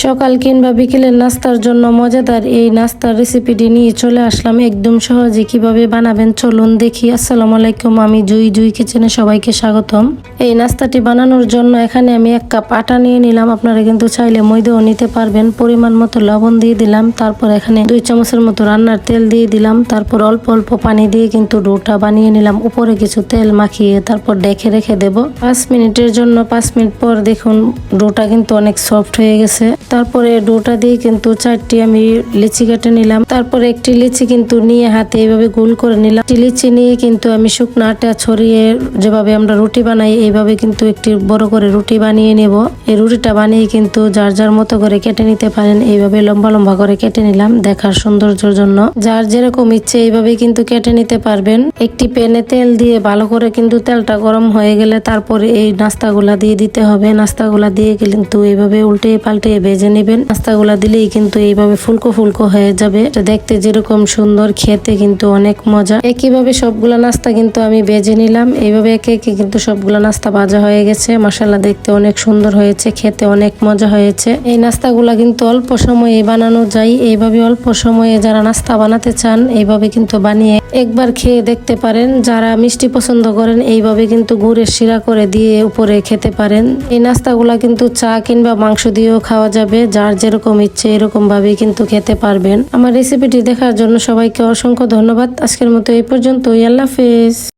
সকাল কিংবা বিকেলের নাস্তার জন্য মজাদার এই নাস্তার রেসিপিটি নিয়ে চলে আসলাম একদম সহজে। কীভাবে বানাবেন চলুন দেখি। আসসালামু আলাইকুম, আমি জুই জুই কিচেনে সবাইকে স্বাগতম। এই নাস্তাটি বানানোর জন্য এখানে আমি এক কাপ আটা নিয়ে নিলাম। আপনারা কিন্তু চাইলে ময়দাও নিতে পারবেন। পরিমাণ মতো লবণ দিয়ে দিলাম। তারপর এখানে দুই চামচের মতো রান্নার তেল দিয়ে দিলাম। তারপর অল্প অল্প পানি দিয়ে কিন্তু ডোটা বানিয়ে নিলাম। উপরে কিছু তেল মাখিয়ে তারপর ডেকে রেখে দেব। পাঁচ মিনিটের জন্য, পাঁচ মিনিট পর দেখুন ডোটা কিন্তু অনেক সফট হয়ে গেছে। তারপরে ডোটা দিয়ে কিন্তু চারটি আমি লিচি কেটে নিলাম। তারপরে একটি লিচি কিন্তু নিয়ে হাতে এইভাবে গোল করে নিলাম। লিচি নিয়ে কিন্তু আমি শুকনো আটা ছড়িয়ে যেভাবে আমরা রুটি বানাই, এইভাবে কিন্তু একটি বড় করে রুটি বানিয়ে নেব। এই রুটিটা বানিয়ে কিন্তু যার যার মতো করে কেটে নিতে পারেন, এইভাবে লম্বা লম্বা করে কেটে নিলাম দেখার সৌন্দর্যের জন্য। যার যেরকম ইচ্ছে এইভাবে কিন্তু কেটে নিতে পারবেন। একটি প্যানে তেল দিয়ে ভালো করে কিন্তু তেলটা গরম হয়ে গেলে তারপরে এই নাস্তাগুলা দিয়ে দিতে হবে। নাস্তাগুলা দিয়ে কিন্তু এইভাবে উল্টে পাল্টে ভেজে নেবেন। নাস্তাগুলা দিলেই কিন্তু এইভাবে ফুলকো ফুলকো হয়ে যাবে। এটা দেখতে যেরকম সুন্দর, খেতে কিন্তু অনেক মজা। একইভাবে সবগুলা নাস্তা কিন্তু আমি ভেজে নিলাম। এইভাবে একে একে কিন্তু সবগুলা নাস্তা ভাজা হয়ে গেছে। মশালা দেখতে অনেক সুন্দর হয়েছে, খেতে অনেক মজা হয়েছে। এই নাস্তাগুলা কিন্তু অল্প সময়ে বানানো যায়। এইভাবে অল্প সময়ে যারা নাস্তা বানাতে চান, এইভাবে কিন্তু বানিয়ে একবার খেয়ে দেখতে পারেন। যারা মিষ্টি পছন্দ করেন, এইভাবে কিন্তু গুড়ের শিরা করে দিয়ে উপরে খেতে পারেন। এই নাস্তাগুলা কিন্তু চা কিংবা মাংস দিয়েও খাওয়া যাবে। যার যেরকম ইচ্ছে এরকম ভাবে কিন্তু খেতে পারবেন। আমার রেসিপিটি দেখার জন্য সবাইকে অসংখ্য ধন্যবাদ। আজকের মতো এই পর্যন্তই। আল্লাহ হাফেজ।